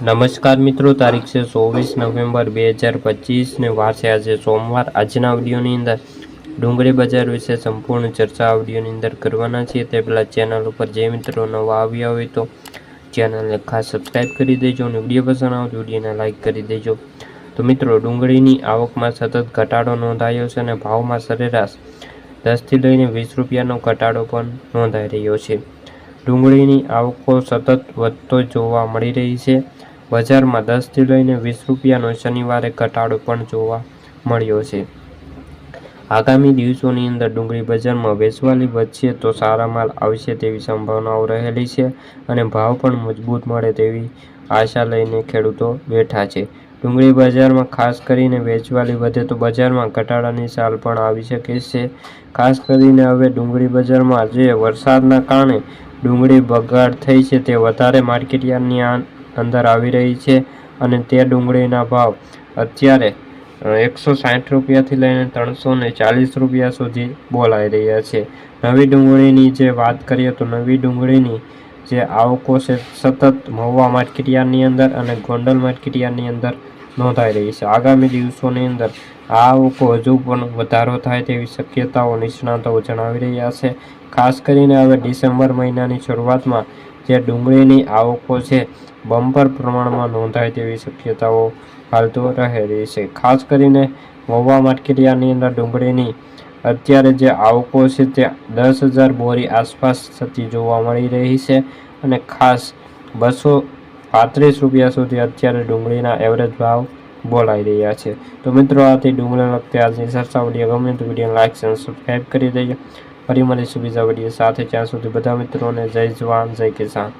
નમસ્કાર મિત્રો, તારીખ છે ચોવીસ નવેમ્બર બે હજાર પચીસને વાર છે આજે સોમવાર. આજના વિડીયોની અંદર ડુંગળી બજાર વિશે સંપૂર્ણ ચર્ચા આ અંદર કરવાના છીએ. તે પહેલાં ચેનલ ઉપર જે મિત્રો નવા આવ્યા હોય તો ચેનલને ખાસ સબસ્ક્રાઈબ કરી દેજો અને વીડિયો પસંદ આવે વિડીયોને લાઇક કરી દેજો. તો મિત્રો, ડુંગળીની આવકમાં સતત ઘટાડો નોંધાયો છે અને ભાવમાં સરેરાશ દસથી લઈને વીસ રૂપિયાનો ઘટાડો પણ નોંધાઈ રહ્યો છે. ડુંગળીની આવકો સતત વધતો જોવા મળી રહી છે. બજારમાં દસથી લઈને વીસ રૂપિયાનો શનિવારે ઘટાડો પણ જોવા મળ્યો છે. આગામી દિવસોની અંદર ડુંગળી બજારમાં વેચવાલી વધશે તો સારા માલ આવશે તેવી સંભાવનાઓ રહેલી છે અને ભાવ પણ મજબૂત મળે તેવી આશા લઈને ખેડૂતો બેઠા છે. ડુંગળી બજારમાં ખાસ કરીને વેચવાલી વધે તો બજારમાં ઘટાડાની ચાલ પણ આવી શકે છે. ખાસ કરીને હવે ડુંગળી બજારમાં જે વરસાદના કારણે ડુંગળી બગાડ થઈ છે તે વધારે માર્કેટયાર્ડની અંદર આવી રહી છે અને તે ડુંગળીના ભાવ અત્યારે એકસો સાઠ રૂપિયાથી લઈને ત્રણસો ને ચાલીસ રૂપિયા સુધી બોલાઈ રહ્યા છે. નવી ડુંગળીની જે વાત કરીએ તો નવી ડુંગળીની જે આવકો છે સતત મહુવા માર્કેટયાર્ડની અંદર અને ગોંડલ માર્કેટયાર્ડની અંદર નોંધાઈ રહી છે. આગામી દિવસોની અંદર આ આવકો હજુ પણ વધારો થાય તેવી શક્યતાઓ નિષ્ણાતો જણાવી રહ્યા છે. ખાસ કરીને હવે ડિસેમ્બર મહિનાની શરૂઆતમાં જે ડુંગળીની આવકો છે, બમ્પર પ્રમાણમાં નોંધાય તેવી શક્યતાઓ ફાલતું તો રહેલી છે. ખાસ કરીને મહુવા માર્કેટયાર્ડની અંદર ડુંગળીની અત્યારે જે આવકો છે તે દસ હજાર બોરી આસપાસ થતી જોવા મળી રહી છે અને ખાસ બસો પાંત્રીસ રૂપિયા સુધી અત્યારે ડુંગળીના એવરેજ ભાવ બોલાઈ રહ્યા છે. તો મિત્રો, આથી ડુંગળી લગતી આજની ચર્ચા ગમે તો વીડિયો લાઈક અને સબસ્ક્રાઈબ કરી દેજો. ફરી મળીશું બીજા વીડિયો સાથે. ત્યાં સુધી બધા મિત્રોને જય જવાન જય કિસાન.